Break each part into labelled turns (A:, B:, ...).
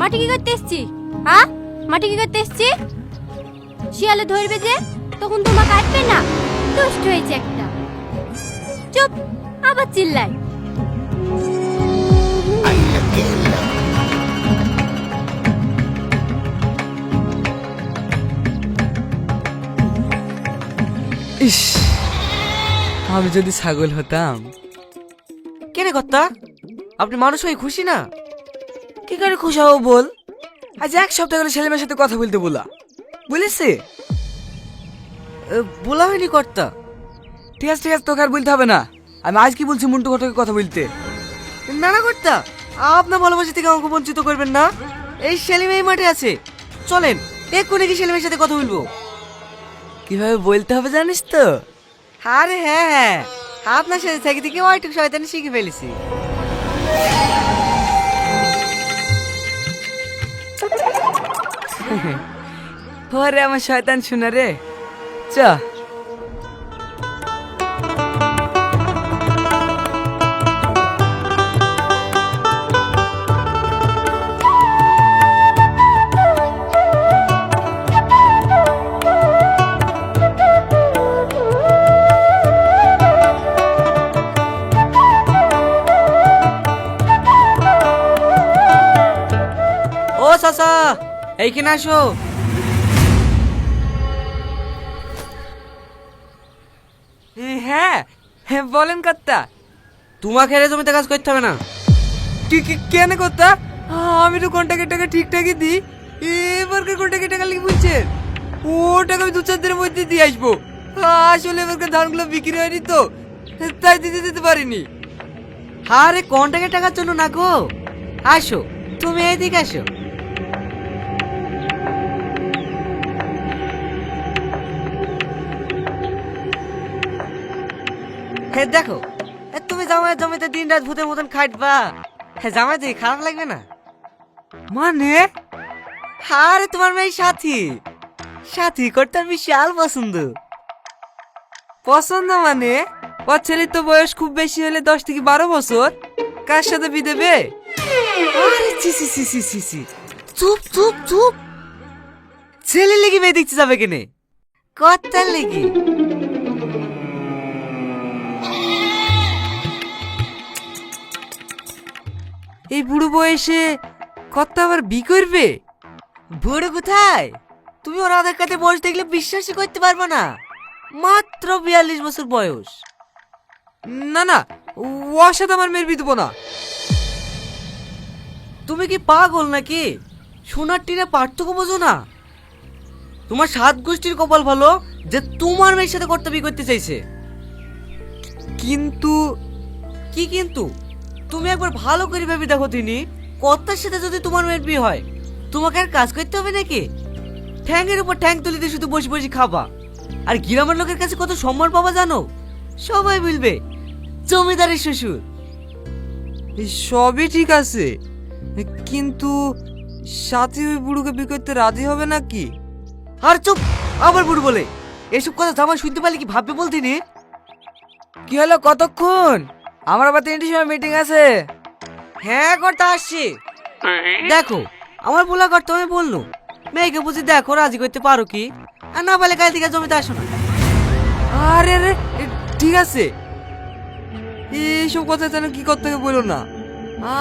A: মাটি কি করতে এসছি? হ্যাঁ? মাটি কি করতে এসছি? শিয়ালে ধরবে যে তখন তোমার কাটবে না। দুষ্ট হয়েছে একটা। চুপ আবার চিল্লাই
B: ইস আমি যদি ছাগল হতাম।
C: কেনে কর্তা? আপনি মানুষ হয়ে খুশি না? কি করে খুশি হব বল?
B: আজ এক সপ্তাহ গেলে ছেলে মেয়ের সাথে কথা বলতে বলা। বলেছে
C: বলা হয়নি কর্তা।
B: ঠিক আছে ঠিক আছে, তোকে আর বলতে হবে না। আমি আজ কি বলছি মুন্টু ঘটকের কথা বলতে?
C: না না কর্তা আপনার ভালোবাসা থেকে আমাকে বঞ্চিত করবেন না। এই সেলিম মাঠে আছে। চলেন, এক্ষুনি কি সেলিমের সাথে কথা বলব?
B: কীভাবে বলতে হবে জানিস তো?
C: আরে হ্যাঁ হ্যাঁ। আপনার সাথে থেকে থেকে ওইটুকু শয়তানি শিখে ফেলেছি।
B: ওরে আমার শয়তান শোনা রে। চ।
C: এইখানে আসো।
B: হ্যাঁ হ্যাঁ বলেন কর্তা।
C: তোমাকে এর জমিতে কাজ করতে হবে না।
B: কি কি কেন কর্তা? আমি তো কন্টাক্টের টাকা ঠিকঠাকই দিই। এবারকার কন্টাক্টের টাকা লিখে বলছেন ও টাকা আমি দু চার দিনের মধ্যে দিয়ে আসব। আসলে এবারকার ধানগুলো বিক্রি হয়নি তো তাই দিতে দিতে পারিনি।
C: আরে কন্টাক্টের টাকার জন্য না গো? আসো তুমি এইদিকে আসো। হে দেখো। এ, তুমি জামাই জমিতে দিন রাত ভূতের মতন খাটবা হ্যাঁ জামাই দিকে খারাপ লাগবে না?
B: মানে?
C: আরে তোমার মেয়ে সাথী। সাথী করতে বিশাল পছন্দ।
B: পছন্দ মানে? ওর ছেলের তো বয়স খুব বেশি হলে দশ থেকে বারো বছর। কার সাথে বিয়ে দেবে?
C: আরে সি সি সি চুপ চুপ চুপ। ছেলে লেগে মেয়ে দেখতে যাবে কেনে? কত্তার লেগে।
B: এই বুড়ো বয়সে কত আবার বি করবে?
C: বুড়ো কোথায়? তুমি ওর আধার কার্ডে বয়স দেখলে বিশ্বাসই করতে পারবে না। মাত্র বিয়াল্লিশ বছর বয়স।
B: না না ওর সাথে আমার মেয়ের বিয়ে দেবো না।
C: তুমি কি পাগল নাকি? সোনার টিনে পার্থক্য বোঝো না। তোমার সাত গোষ্ঠীর কপাল ভালো যে তোমার মেয়ের সাথে করতে বিয়ে করতে চাইছে।
B: কিন্তু
C: কি কিন্তু? তুমি একবার ভালো করে ভেবে দেখো তিনি। কর্তার সাথে যদি তোমার মেয়ের বিয়ে হয় তোমাকে আর কাজ করতে হবে নাকি? ঠ্যাংয়ের উপর ঠ্যাং তুলে দিয়ে শুধু বসে বসে খাবা। আর গ্রামের লোকের কাছে কত সম্মান পাবা জানো? সবাই বলবে জমিদারের শ্বশুর।
B: সবই ঠিক আছে কিন্তু সাথী ওই বুড়োকে বিয়ে করতে রাজি হবে নাকি?
C: আর চুপ আবার বুড়ো বলে এসব কথা জামাই শুনতে পারলে কি ভাববে বলতিনি
B: কি হলো কতক্ষণ? আমার আবার তিনটির সময় মিটিং আছে।
C: হ্যাঁ করতে আসছি। দেখো, আমার বলা কর্তা আমি বলল। মেয়েকে বুঝি দেখো, রাজি করতে পারো কি? আর না বলে কাল থেকে জমিতে আসো না।
B: আরে রে ঠিক আছে। এইসব কথা যেন কি করতে হবে বলো না।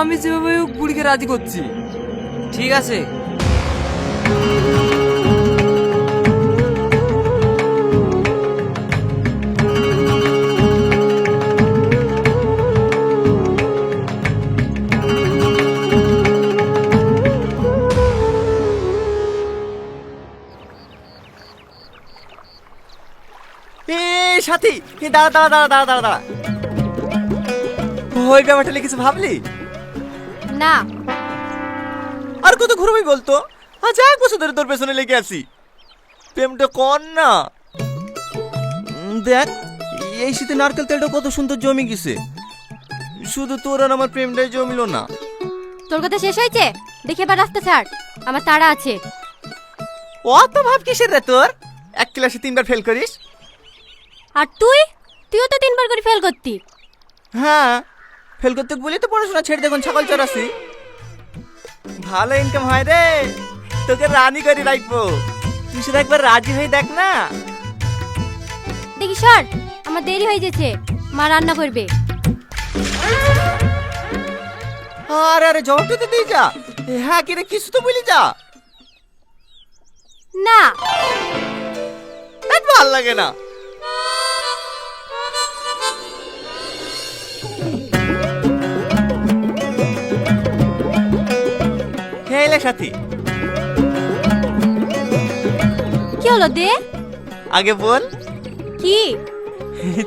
B: আমি যেভাবে বুড়িকে রাজি করছি।
C: ঠিক আছে।
D: সাথী। এ দাঁড়া দাঁড়া দাঁড়া দাঁড়া দাঁড়া দাঁড়া। ওই ব্যাপারটা নিয়ে কিছু ভাবলি?
A: না।
D: আর কত ঘুরবি বলতো? আজ এক বছর ধরে তোর পেছনে লেগে আছি। প্রেমটা কর না। দেখ এই শীতে নারকেল তেলটা কত সুন্দর জমি গেছে। শুধু তোর আর আমার প্রেমটাই জমিলো না।
A: তোর কথা শেষ হয়েছে? দেখে এবার রাস্তা ছাড়। আমার তাড়া আছে।
D: অত ভাব কিসের রে তোর? এক ক্লাসে তিনবার ফেল করিস?
A: আর তুই? তুইও তো তিনবার করে ফেল করতি।
D: হ্যাঁ ফেল করতে বলি তো পড়াশোনা ছেড়ে দেখুন ছাগল চড়াসি ভালো ইনকাম হয় রে তোকে রানি করে রাখব। তুই শুধু একবার রাজি হয়ে দেখ না।
A: দেখি সর আমার দেরি হয়ে গেছে। মা রান্না করবে।
D: আরে আরে জবাব দিতে দিয়ে যা। হ্যাঁ কি রে কিছু তো বলি যা।
A: না।
D: ভালো লাগে না। হেলে সাথী।
A: কি হলো দে?
D: আগে বল।
A: কি?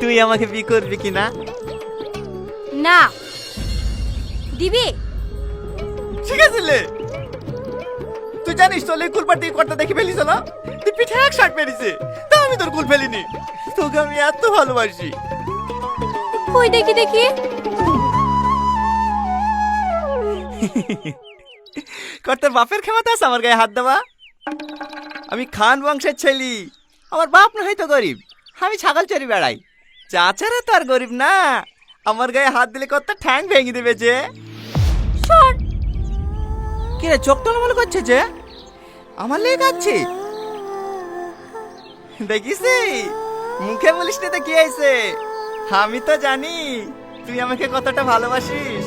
D: তুই আমাকে বি করবি কি না?
A: না। দিবি?
D: ঠিক আছে লে। তুই জানিস তোর কুল পাটি করতে দেখে ফেলিস না? তুই পিঠে এক শার্ট মেরেছে। তা আমি তোর কুল ফেলিনি। তোকে আমি এত ভালোবাসি।
A: কই দেখি দেখি।
D: কর্তার বাপের ক্ষমতা আছে আমার গায়ে হাত দেওয়া? আমি খান বংশের ছেলি। আমার বাপ না হয়তো গরিব। আমি ছাগল চড়ি বেড়াই। চাচারা তো আর গরিব না। আমার গায়ে হাত দিলে কত ঠ্যাং ভেঙে দেবে যে?
A: সর
D: কি রে, চোখ টলমল করছে যে? আমার লেগ আছে দেখিস মুখে বলিস তো কি হয়েছে? আমি তো জানি। তুই আমাকে কতটা ভালোবাসিস।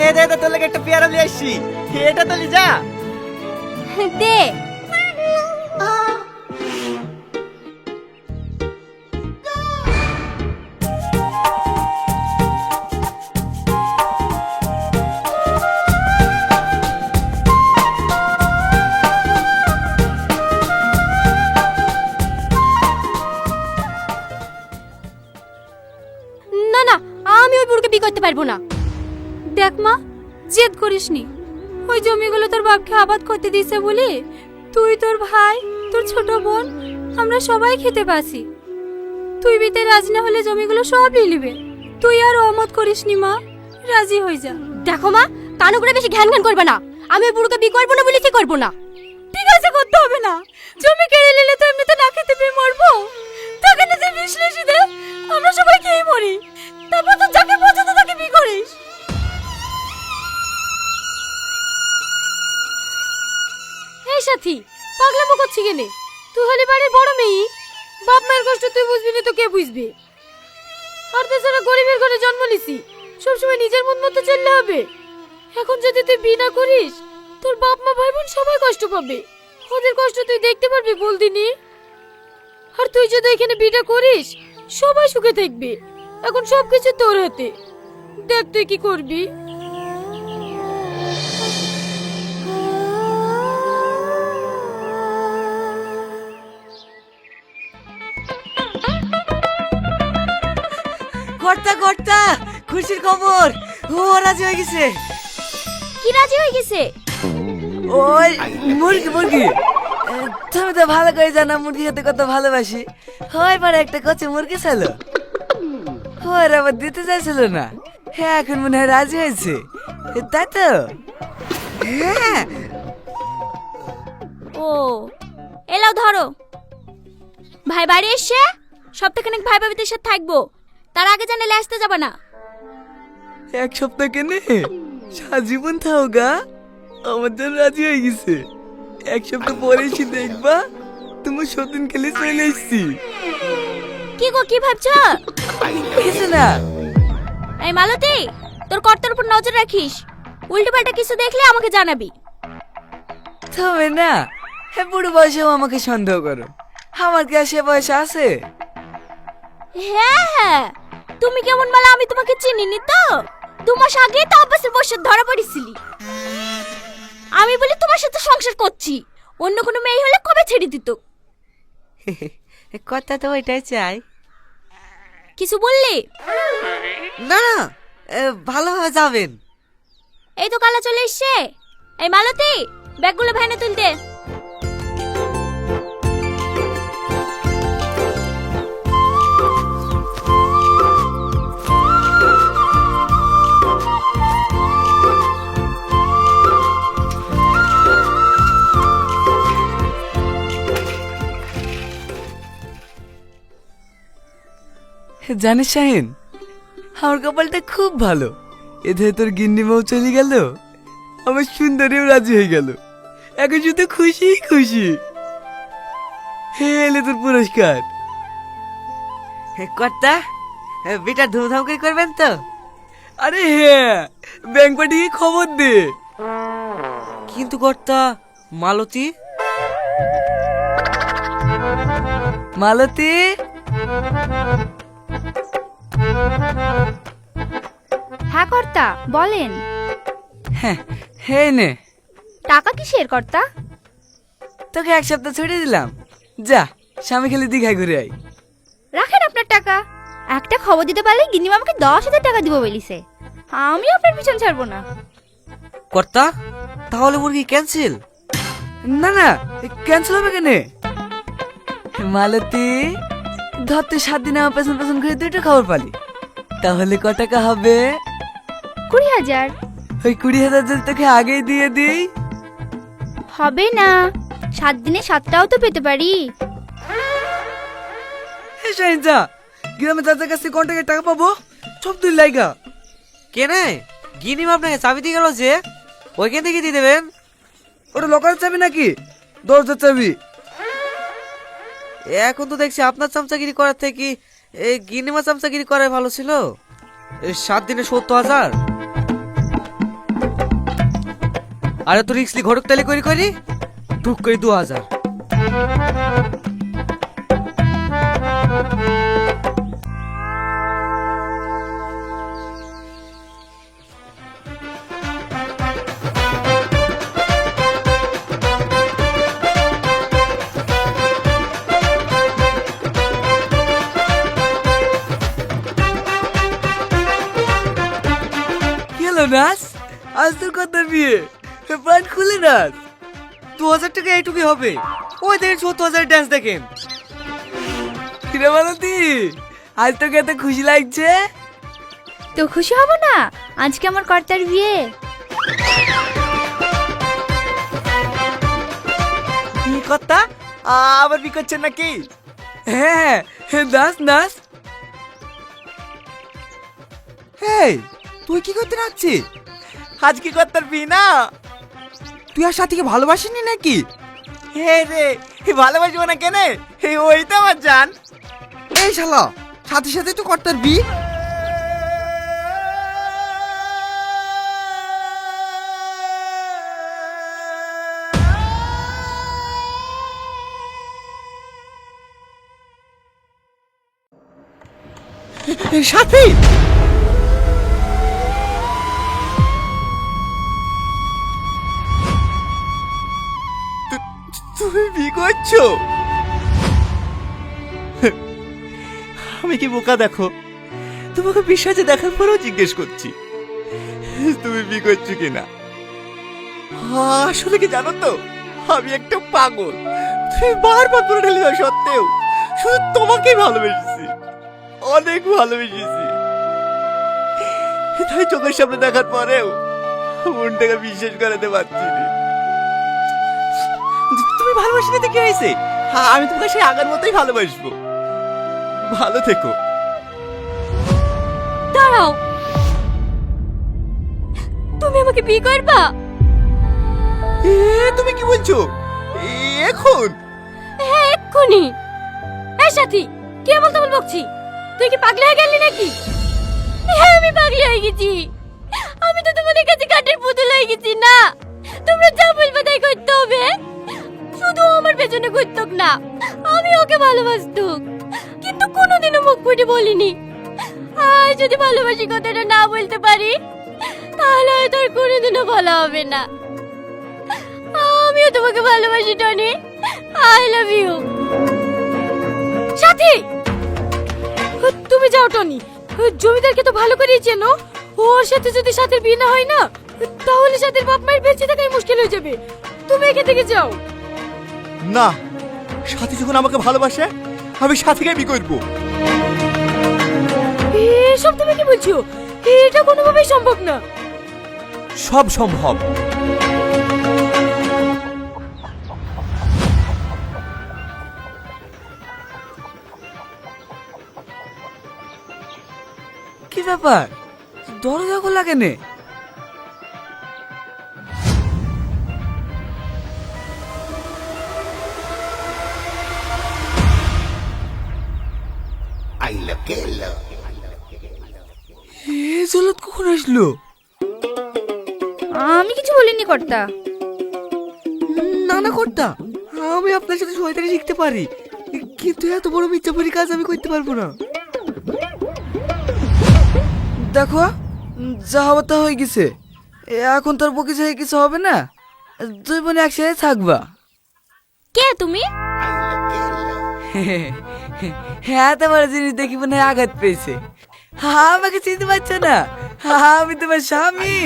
D: হে দে লেগে একটা পেয়ারা নিয়ে আসছি। এটা তো
A: দে। না না, আমি ওই বুড়োকে বিয়ে করতে পারব না। দেখ মা জেদ করিসনি। ওই জমিগুলো তোর বাপকে আবাদ করতে দিছে বলি তুই তোর ভাই তোর ছোট বোন আমরা সবাই খেতে পাসি তুই বিতে রাজি না হলে জমিগুলো সব নিলিবে তুই আর অমত করিসনি মা রাজি হয়ে যা। দেখো মা কানো করে বেশি ঘ্যান ঘ্যান করবে না। আমি বুড়োকে বিয়ে করব না বলেছি করব না? ঠিক আছে করতে হবে না। জমি কেড়ে নিলে তো এমনিতে না খেতে পেয়ে মরবো। তোকে না যে দে আমরা সবাই খেয়ে মরি। কেনে তুই হলি বাড়ির বড় মেয়ে। বাপ মায়ের কষ্ট তুই বুঝবি না, তো কে বুঝবে? আর তাছাড়া গরিবের ঘরে জন্ম নিছি, সবসময় নিজের মন মতো চললে হবে। এখন যদি তুই বিয়ে না করিস, তোর বাপ মা, ভাই বোন সবাই কষ্ট পাবে। ওদের কষ্ট তুই দেখতে পারবি বল দিনি আর তুই যদি এখানে বিয়েটা করিস, সবাই সুখে থাকবে। এখন সবকিছু তোর হাতে। দেখ তুই কি করবি।
C: কর্তা কর্তা খুশির খবর। ও রাজি হয়ে গেছে।
A: কি রাজি হয়ে গেছে?
C: ওই মুরগি মুরগি। তুমি তো ভালো করে জানো মুরগি খেতে কত ভালোবাসি। হয় পরে একটা কচি মুরগি ছিল। ওর আবার দিতে চাইছিল না। হ্যাঁ এখন মনে হয় রাজি হয়েছে। তাই তো? হ্যাঁ।
A: ও এলাও ধরো। ভাই বাড়ি এসে সপ্তাহখানেক ভাই ভাবিদের সাথে থাকব। তার আগে জানালে আসতে যাবে না।
C: এক সপ্তাহ কেনে? সাজীবন থাও গা। আমার জন্য রাজি হয়ে গেছে। এক সপ্তাহ পরে এসে দেখবা তোমার সতীন খেলে চলে এসছি।
A: কি গো কি ভাবছ?
C: কিছু না।
A: এই মালতী তোর কর্তার উপর নজর রাখিস। উল্টো পাল্টা কিছু দেখলে আমাকে জানাবি।
C: তবে না। হ্যাঁ বুড়ো বয়সেও আমাকে সন্দেহ করো। আমার কি আর সে বয়স আছে?
A: হ্যাঁ হ্যাঁ। তুমি কেমন মালা? আমি তোমাকে চিনিনি তো। দু মাস আগে তো আব্বাসের বসে ধরা পড়েছিলি। আমি বলি তোমার সাথে সংসার করছি। অন্য কোনো মেয়ে হলে কবে ছেড়ে দিত?
C: কথা তো ওইটাই চাই।
A: কিছু বললি?
C: না না ভালোভাবে যাবেন।
A: এই তো কালা চলে এসছে। এই মালতী ব্যাগগুলো ভ্যানে তুলতে।
B: জানিস শাহিন? আমার কপালটা খুব ভালো। এতে তোর গিন্নি বউ চলে গেল। আমার সুন্দরীও রাজি হয়ে গেল। এখন শুধু খুশি খুশি। হে এলে তোর পুরস্কার।
C: কর্তা বেটা ধুমধাম করে করবেন তো?
B: আরে হ্যাঁ ব্যাংক পাঠিয়ে খবর দে।
C: কিন্তু কর্তা মালতী?
B: মালতী?
A: হ্যাঁ কর্তা বলেন।
B: হ্যাঁ হে নে।
A: টাকা কিসের কর্তা?
B: তোকে এক সপ্তাহ ছুটি দিলাম। যা স্বামী খেলে দীঘায় ঘুরে আয়।
A: রাখেন আপনার টাকা। একটা খবর দিতে পারলে গিন্নিমা আমাকে দশ হাজার টাকা দিব বলিছে। আমি আপনার পিছন ছাড়বো না।
C: কর্তা তাহলে মুরগি ক্যান্সেল
B: না না ক্যান্সেল হবে কেন? মালতী? ধরতে সাত দিন আমার পেছন পেছন ঘুরে দুটো খবর পালি। তাহলে ক টাকা হবে?
A: কুড়ি হাজার।
B: ওই কুড়ি হাজার যদি তোকে আগেই দিয়ে দিই।
A: হবে না। সাত দিনে সাতটাও তো পেতে পারি।
B: শাহিন যা গ্রামে চাচার কাছ থেকে কন্টাক্টের টাকা পাবো? সব তুই লাইগা।
C: কেনে গিনিম আপনাকে চাবি দিয়ে গেল যে। ওইখান থেকে দিয়ে দেবেন?
B: ওটা লকার চাবি নাকি? দরজার চাবি।
C: এখন তো দেখছি আপনার চামচাগিরি করার থেকে এই গিনিমা চামচাগিরি করাই ভালো ছিল। এই সাত দিনে সত্তর হাজার। আরে তো রিক্সলি ঘটক তালি করি করি টুক করি দু হাজার।
B: নাচ আজ তোর কত বিয়ে। প্রাণ খুলে নাচ
C: দু হাজার টাকা এইটুকুই হবে। ওই দেখেন সত্তর হাজার ড্যান্স দেখেন।
B: কিরে মালতী আজ তোকে এত খুশি লাগছে?
A: তো খুশি হব না? আজকে আমার কর্তার বিয়ে।
D: কি কথা আবার বি করছেন নাকি?
B: হ্যাঁ হ্যাঁ নাচ নাচ
D: হেই তুই কি করতে নাচছিস আজ কি করতে পারবি না? তুই আর সাথীকে ভালোবাসিনি নাকি? হে রে ভালোবাসবো না কেনে? হে ওই তো আমার জান। এই শালা সাথে সাথে তো কর্তার বি সাথী! করছ? আমি কি বোকা দেখো? তোমাকে বিশ্বাসে দেখার পরেও জিজ্ঞেস করছি। তুমি বি করছ কিনা আসলে কি জানো তো? আমি একটা পাগল। তুমি বারবার ধরে ঢেলে দেওয়া সত্ত্বেও শুধু তোমাকেই ভালোবেসেছি। অনেক ভালোবেসেছি। তাই চোখের সামনে দেখার পরেও মনটাকে বিশ্বাস করাতে পারছি তুমি ভালোবাসলে তো কি হয়েছে হ্যাঁ আমি তোমাকে সেই আগের মতোই ভালোবাসবো। ভালো থেকো।
A: দাঁড়াও। তুমি আমাকে বিয়ে করবা?
D: এ তুমি কি বলছো? এখন?
A: হ্যাঁ এক্ষুনি। এই সাথী কে বলতে বল বকছি? তুই কি পাগলি হয়ে গেলি নাকি? হ্যাঁ আমি পাগলি হয়ে গেছি। আমি তো তোমাদের কাছে কাঠের পুতুল হয়ে গেছি না? তোমরা যা বলবে তাই করতে হবে। শুধু আমার পেছনে ঘুরতক না, আমি ওকে ভালোবাসতুক। কিন্তু কোনোদিনও মুখ ফুটে বলিনি। আর যদি ভালোবাসি কথাটা না বলতে পারি, তাহলে হয়তো আর কোনোদিনও বলা হবে না। আমিও তোমাকে ভালোবাসি, টনি। আই লাভ ইউ সাথী! তুমি যাও, টনি। জমিদারকে তো ভালো করেই চেনো। ওর সাথে যদি সাথের বিয়ে না হয় না, তাহলে সাথের বাপ মায়ের বেঁচে থাকাই মুশকিল হয়ে যাবে। তুমি এখান থেকে যাও।
D: না সাথী যখন আমাকে ভালোবাসে আমি সাথীকে বি করব।
A: এসব তুমি কি বলছো? এটা কোনোভাবেই সম্ভব না।
D: সব সম্ভব।
B: কি ব্যাপার? দরজা খোলা কেনে? আসলো?
E: আমি কিছু বলিনি কর্তা।
B: না না কর্তা। আমি আপনার সাথে শয়তানি শিখতে পারি। কিন্তু এত বড় মিথ্যাপুরি কাজ আমি করতে পারব না। দেখো যা হবার তা হয়ে গেছে। এখন তোর বকি হয়ে কিছু হবে না? দুই বোনে একসাথে থাকবা।
E: কে তুমি?
B: হ্যাঁ তোমার জিনিস দেখি মনে আঘাত পেয়েছে। আমাকে চিনতে পারছ না আমি তোমার স্বামী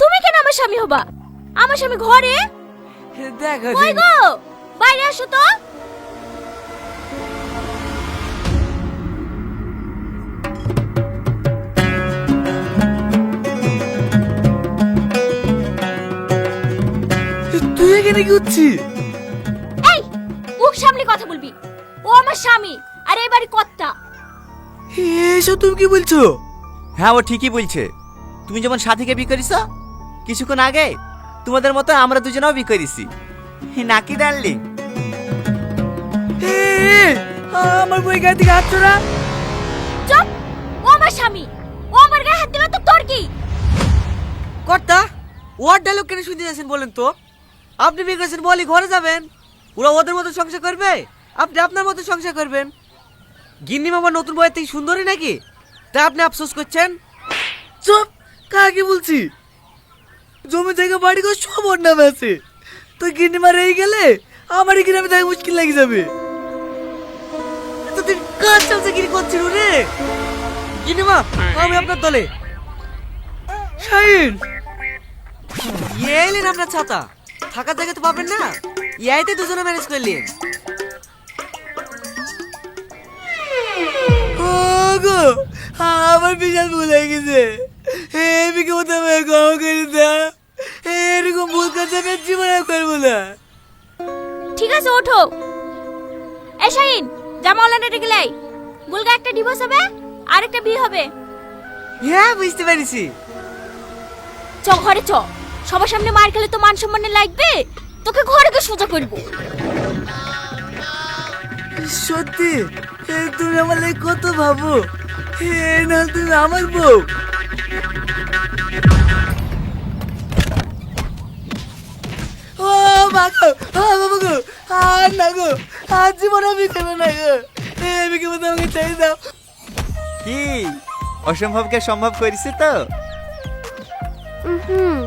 E: তুমি কেন আমার স্বামী হবা? আমার স্বামী ঘরে?
B: দেখো
E: কই গো? বাইরে আসো তো।
B: তুই এখানে কি হচ্ছিস
E: এই মুখ সামনে কথা বলবি। ও আমার স্বামী। বাড়ি কর্তা।
B: এসব তুমি কি বলছো?
C: হ্যাঁ ও ঠিকই বলছে। তুমি যেমন সাথীকে বিয়ে করিস কিছুক্ষণ আগে তোমাদের মতো আমরা দুজনেও বিয়ে করেছি। নাকি ডার্লিং?
B: আমার বই গায়ে থেকে হাত চড়া
E: চুপ! ও আমার স্বামী। ও আমার গায়ে হাত দিলে তো তোর কি?
C: কর্তা ওর ডায়লগ কেন শুনতে যাচ্ছেন বলেন তো? আপনি বিয়ে করেছেন বলি ঘরে যাবেন। ওরা ওদের মতো সংসার করবে আপনি আপনার মতো সংসার করবেন। গিন্নি মামা নতুন বইয়ের থেকে সুন্দরী নাকি? তা আপনি আফসোস করছেন?
B: চুপ কাকে বলছি? জমি থেকে বাড়ি করে সব ওর নামে আছে। তো গিন্নি মারে এই গেলে আমার এই গ্রামে থাকা মুশকিল লেগে যাবে।
C: তুই কাজ চলছে কি করছিল রে গিন্নি মা আমি আপনার দলে।
B: শাহিন!
C: এলেন আপনার ছাতা। থাকার জায়গা তো পাবেন না। ইয়াইতে দুজনে ম্যানেজ করলেন
B: আমার বিশাল ভুল হয়ে গেছে। মতো আমাকে ক্ষমা করে দাও। এরকম ভুল কাজ আমি জীবনে করব না।
E: ঠিক আছে ওঠো। এই শাহিন জামা অনলাইনে রেখে লাই। বুলগা একটা ডিভোর্স হবে আর একটা বিয়ে হবে।
C: হ্যাঁ বুঝতে পেরেছি।
E: চ ঘরে চ। সবার সামনে মার খেলে তো মান সম্মানে লাগবে। তোকে ঘরে গিয়ে সোজা করব।
B: সত্যি এ, তুমি আমার কত ভাবো। এ না তুমি আমার বউ। ও মা গো ও বাবা গো আর না গো আর জীবন আমি করব না গো। আমাকে চাই দাও?
C: কি? অসম্ভবকে সম্ভব করেছি তো?
E: হুম।